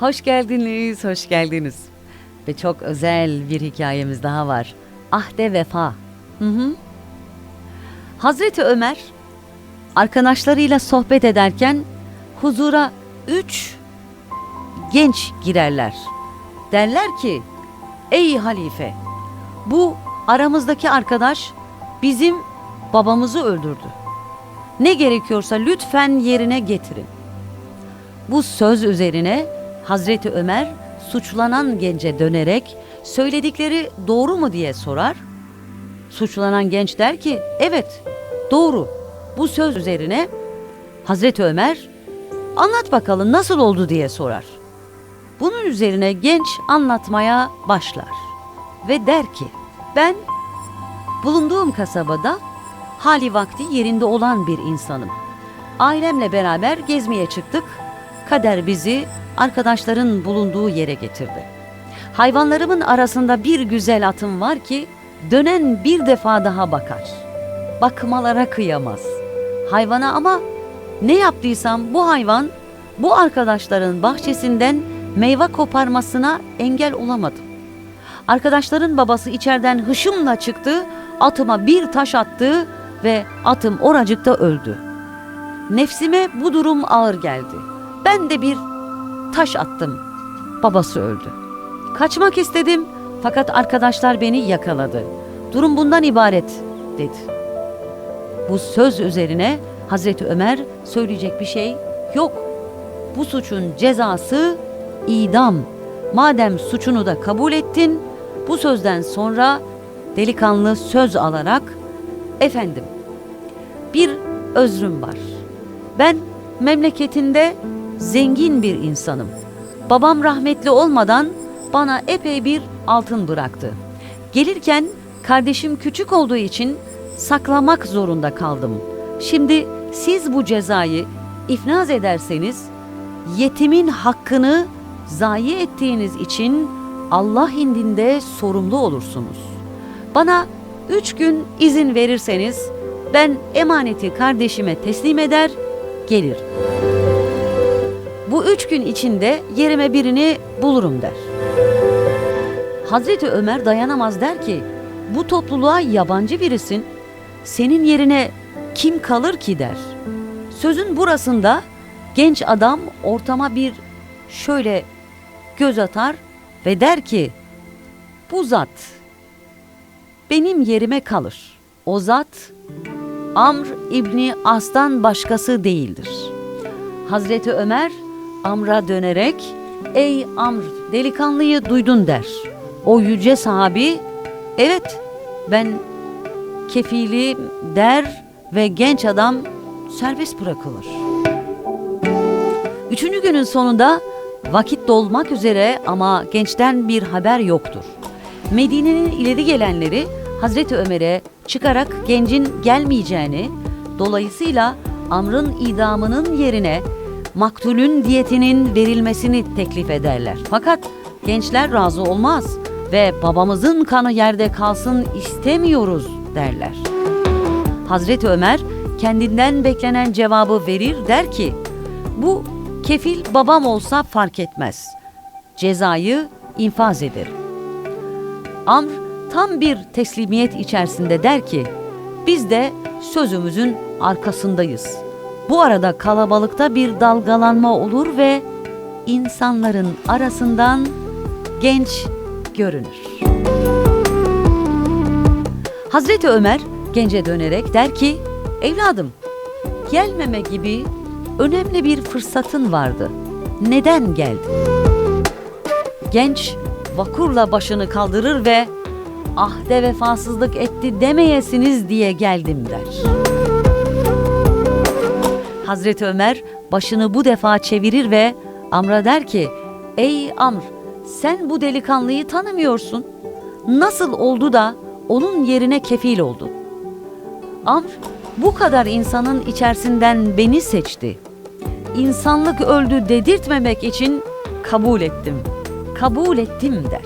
Hoş geldiniz, hoş geldiniz. Ve çok özel bir hikayemiz daha var. Ahde vefa. Hı hı. Hazreti Ömer arkadaşlarıyla sohbet ederken huzura üç genç girerler. Derler ki, ey halife bu aramızdaki arkadaş bizim babamızı öldürdü. Ne gerekiyorsa lütfen yerine getirin. Bu söz üzerine Hazreti Ömer suçlanan gence dönerek söyledikleri doğru mu diye sorar. Suçlanan genç der ki evet doğru. Bu söz üzerine Hazreti Ömer anlat bakalım nasıl oldu diye sorar. Bunun üzerine genç anlatmaya başlar ve der ki ben bulunduğum kasabada hali vakti yerinde olan bir insanım. Ailemle beraber gezmeye çıktık. Kader bizi arkadaşların bulunduğu yere getirdi. Hayvanlarımın arasında bir güzel atım var ki dönen bir defa daha bakar. Bakmalara kıyamaz. Hayvana ama ne yaptıysam bu hayvan bu arkadaşların bahçesinden meyve koparmasına engel olamadım. Arkadaşların babası içeriden hışımla çıktı, atıma bir taş attı ve atım oracıkta öldü. Nefsime bu durum ağır geldi. Ben de bir taş attım. Babası öldü. Kaçmak istedim fakat arkadaşlar beni yakaladı. Durum bundan ibaret dedi. Bu söz üzerine Hazreti Ömer söyleyecek bir şey yok. Bu suçun cezası idam. Madem suçunu da kabul ettin, bu sözden sonra delikanlı söz alarak efendim bir özrüm var. Ben memleketinde zengin bir insanım. Babam rahmetli olmadan bana epey bir altın bıraktı. Gelirken kardeşim küçük olduğu için saklamak zorunda kaldım. Şimdi siz bu cezayı ifnaz ederseniz yetimin hakkını zayi ettiğiniz için Allah indinde sorumlu olursunuz. Bana üç gün izin verirseniz ben emaneti kardeşime teslim eder, gelir. Bu üç gün içinde yerime birini bulurum der. Hazreti Ömer dayanamaz der ki, bu topluluğa yabancı birisin, senin yerine kim kalır ki der. Sözün burasında genç adam ortama bir şöyle göz atar ve der ki, bu zat benim yerime kalır. O zat Amr İbni As'tan başkası değildir. Hazreti Ömer Amr'a dönerek ey Amr delikanlıyı duydun der. O yüce sahabi evet ben kefili der ve genç adam serbest bırakılır. Üçüncü günün sonunda vakit dolmak üzere ama gençten bir haber yoktur. Medine'nin ileri gelenleri Hazreti Ömer'e çıkarak gencin gelmeyeceğini, dolayısıyla Amr'ın idamının yerine maktulün diyetinin verilmesini teklif ederler. Fakat gençler razı olmaz ve babamızın kanı yerde kalsın istemiyoruz derler. Hazreti Ömer kendinden beklenen cevabı verir der ki, bu kefil babam olsa fark etmez. Cezayı infaz ederim. Amr tam bir teslimiyet içerisinde der ki, biz de sözümüzün arkasındayız. Bu arada kalabalıkta bir dalgalanma olur ve insanların arasından genç görünür. Hazreti Ömer gence dönerek der ki, evladım gelmeme gibi önemli bir fırsatın vardı. Neden geldin? Genç vakurla başını kaldırır ve ahde vefasızlık etti demeyesiniz diye geldim der. Hazreti Ömer başını bu defa çevirir ve Amr'a der ki, Ey Amr sen bu delikanlıyı tanımıyorsun. Nasıl oldu da onun yerine kefil oldun? Amr bu kadar insanın içerisinden beni seçti. İnsanlık öldü dedirtmemek için kabul ettim. Kabul ettim der.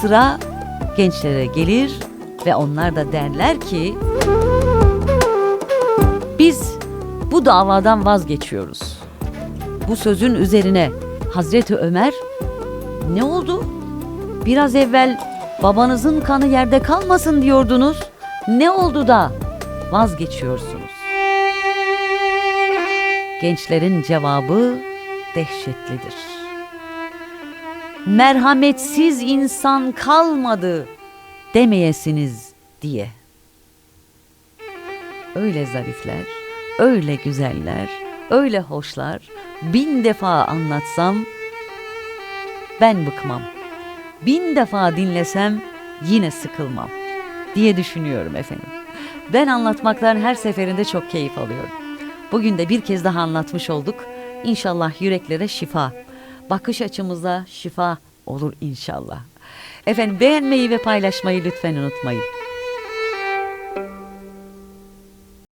Sıra gençlere gelir ve onlar da derler ki biz bu davadan vazgeçiyoruz. Bu sözün üzerine Hazreti Ömer ne oldu? Biraz evvel babanızın kanı yerde kalmasın diyordunuz. Ne oldu da vazgeçiyorsunuz? Gençlerin cevabı dehşetlidir. Merhametsiz insan kalmadı demeyesiniz diye. Öyle zarifler, öyle güzeller, öyle hoşlar bin defa anlatsam ben bıkmam. Bin defa dinlesem yine sıkılmam diye düşünüyorum efendim. Ben anlatmaktan her seferinde çok keyif alıyorum. Bugün de bir kez daha anlatmış olduk. İnşallah yüreklere şifa, bakış açımıza şifa olur inşallah. Efendim beğenmeyi ve paylaşmayı lütfen unutmayın.